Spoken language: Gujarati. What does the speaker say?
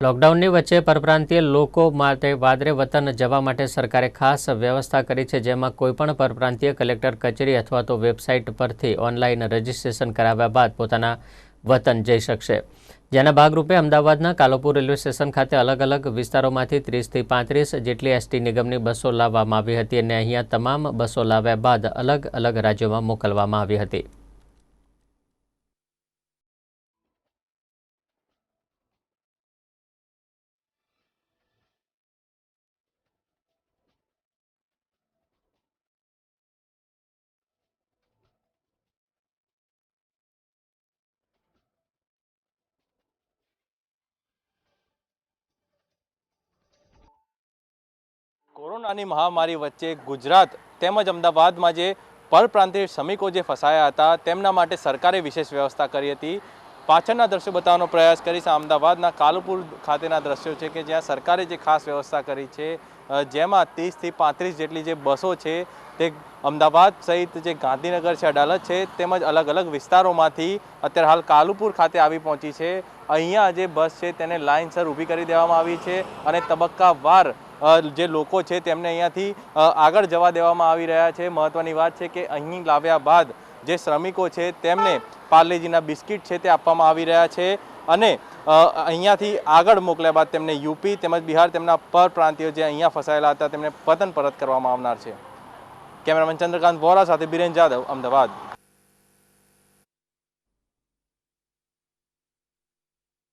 લોકડાઉનની વચ્ચે પરપ્રાંતીય લોકો માટે વાદરે વતન જવા માટે સરકારે ખાસ વ્યવસ્થા કરી છે, જેમાં કોઈપણ પરપ્રાંતીય કલેક્ટર, કચેરી અથવા તો વેબસાઇટ પરથી ઓનલાઈન રજીસ્ટ્રેશન કરાવ્યા બાદ પોતાના વતન જઈ શકશે. જેના ભાગરૂપે અમદાવાદના કાલોપુર રેલવે સ્ટેશન ખાતે અલગ અલગ વિસ્તારોમાંથી ત્રીસથી પાંત્રીસ જેટલી એસટી નિગમની બસો લાવવામાં આવી હતી અને અહીંયા તમામ બસો લાવ્યા બાદ અલગ અલગ રાજ્યોમાં મોકલવામાં આવી હતી. કોરોનાની મહામારી વચ્ચે ગુજરાત તેમજ અમદાવાદમાં જે પરપ્રાંતિય શ્રમિકો જે ફસાયા હતા, તેમના માટે સરકારે વિશેષ વ્યવસ્થા કરી હતી. પાછળના દ્રશ્યો બતાવવાનો પ્રયાસ કરીશ. અમદાવાદના કાલુપુર ખાતેના દ્રશ્યો છે કે જ્યાં સરકારે જે ખાસ વ્યવસ્થા કરી છે જેમાં ત્રીસથી પાંત્રીસ જેટલી જે બસો છે, તે અમદાવાદ સહિત જે ગાંધીનગર છે અડાલત છે, તેમજ અલગ અલગ વિસ્તારોમાંથી અત્યારે હાલ કાલુપુર ખાતે આવી પહોંચી છે. અહીંયા જે બસ છે, તેને લાઇનસર ઊભી કરી દેવામાં આવી છે અને તબક્કાવાર જે લોકો છે તેમને અહીંયાથી આગળ જવા દેવામાં આવી રહ્યા છે. મહત્ત્વની વાત છે કે અહીં લાવ્યા બાદ જે શ્રમિકો છે તેમને પાર્લેજીના બિસ્કિટ છે તે આપવામાં આવી રહ્યા છે અને અહીંયાથી આગળ મોકલ્યા બાદ તેમને યુપી તેમજ બિહાર તેમના પરપ્રાંતિયો જે અહીંયા ફસાયેલા હતા તેમને પતન પરત કરવામાં આવનાર છે. કેમેરામેન ચંદ્રકાંત વોરા સાથે બિરેન જાદવ, અમદાવાદ.